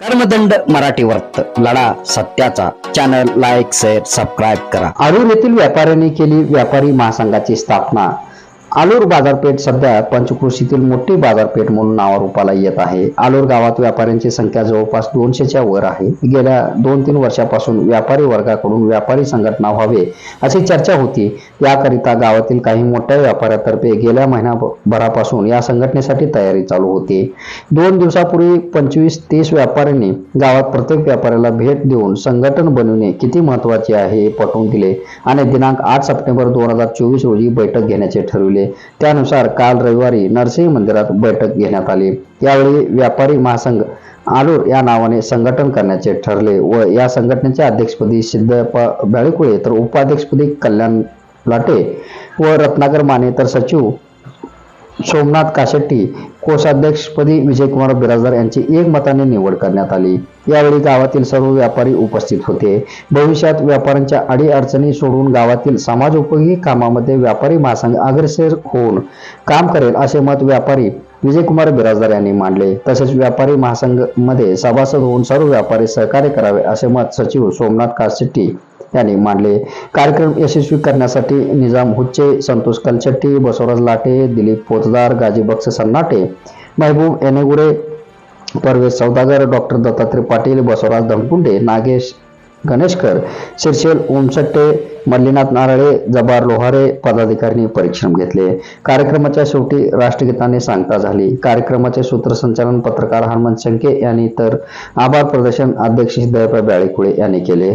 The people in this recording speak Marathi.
कर्मदंड मराठी वर्त लढा सत्याचा. चॅनल लाईक शेअर सबस्क्राईब करा. अरुण येथील व्यापाऱ्यांनी केली व्यापारी महासंघाची स्थापना. आलूर बाजारपेठ सध्या पंचकृषीतील मोठी बाजारपेठ म्हणून नावारूपाला येत आहे. आलूर गावात व्यापाऱ्यांची संख्या जवळपास दोनशेच्या वर आहे. गेल्या दोन तीन वर्षापासून व्यापारी वर्गाकडून व्यापारी संघटना व्हावे अशी चर्चा होती. याकरिता गावातील काही मोठ्या व्यापाऱ्यातर्फे गेल्या महिनाभरापासून या संघटनेसाठी तयारी चालू होती. दोन दिवसापूर्वी पंचवीस तीस व्यापाऱ्यांनी गावात प्रत्येक व्यापाऱ्याला भेट देऊन संघटन बनविणे किती महत्त्वाचे आहे हे पटवून दिले आणि दिनांक आठ सप्टेंबर दोन हजार चोवीस रोजी बैठक घेण्याचे ठरविले. त्यानुसार काल रविवारी नरसिंह मंदिरात बैठक घेण्यात आली. यावेळी व्यापारी महासंघ आलूर या नावाने संघटन करण्याचे ठरले व या संघटनेच्या अध्यक्षपदी सिद्ध बाळीकुळे तर उपाध्यक्षपदी कल्याण लाटे व रत्नाकर माने तर सचिव सोमनाथ काशेट्टी कोषाध्यक्षपदी विजयकुमार बिराजदार यांची एकमताने निवड करण्यात आली. यावेळी गावातील सर्व व्यापारी उपस्थित होते. भविष्यात व्यापाऱ्यांच्या अडीअडचणी सोडून गावातील समाजोपयोगी कामामध्ये व्यापारी महासंघ अग्रेसर होऊन काम करेल असे मत व्यापारी विजयकुमार बिराजदार यांनी मांडले. तसेच व्यापारी महासंघमध्ये सभासद होऊन सर्व व्यापारी सहकार्य करावे असे मत सचिव सोमनाथ काशेट्टी यांनी मांडले. कार्यक्रम यशस्वी करण्यासाठी निजाम हुच्चे संतोष कलचट्टी बसवराज लाटे दिलीप पोतदार गाजी बक्ष सन्नाटे महबूब एनेगुडे परवेश सौदागर डॉक्टर दत्तात्रय पाटील बसवराज धनकुंडे नागेश गणेशकर शिरशेल ओमसट्टे मल्लीनाथ नारळे जबार लोहारे पदाधिकाऱ्यांनी परिश्रम घेतले. कार्यक्रमाच्या शेवटी राष्ट्रगीताने सांगता झाली. कार्यक्रमाचे सूत्रसंचालन पत्रकार हनुमंत शंके यांनी तर आभार प्रदर्शन अध्यक्ष सिद्धप्पा बाळीकुळे यांनी केले.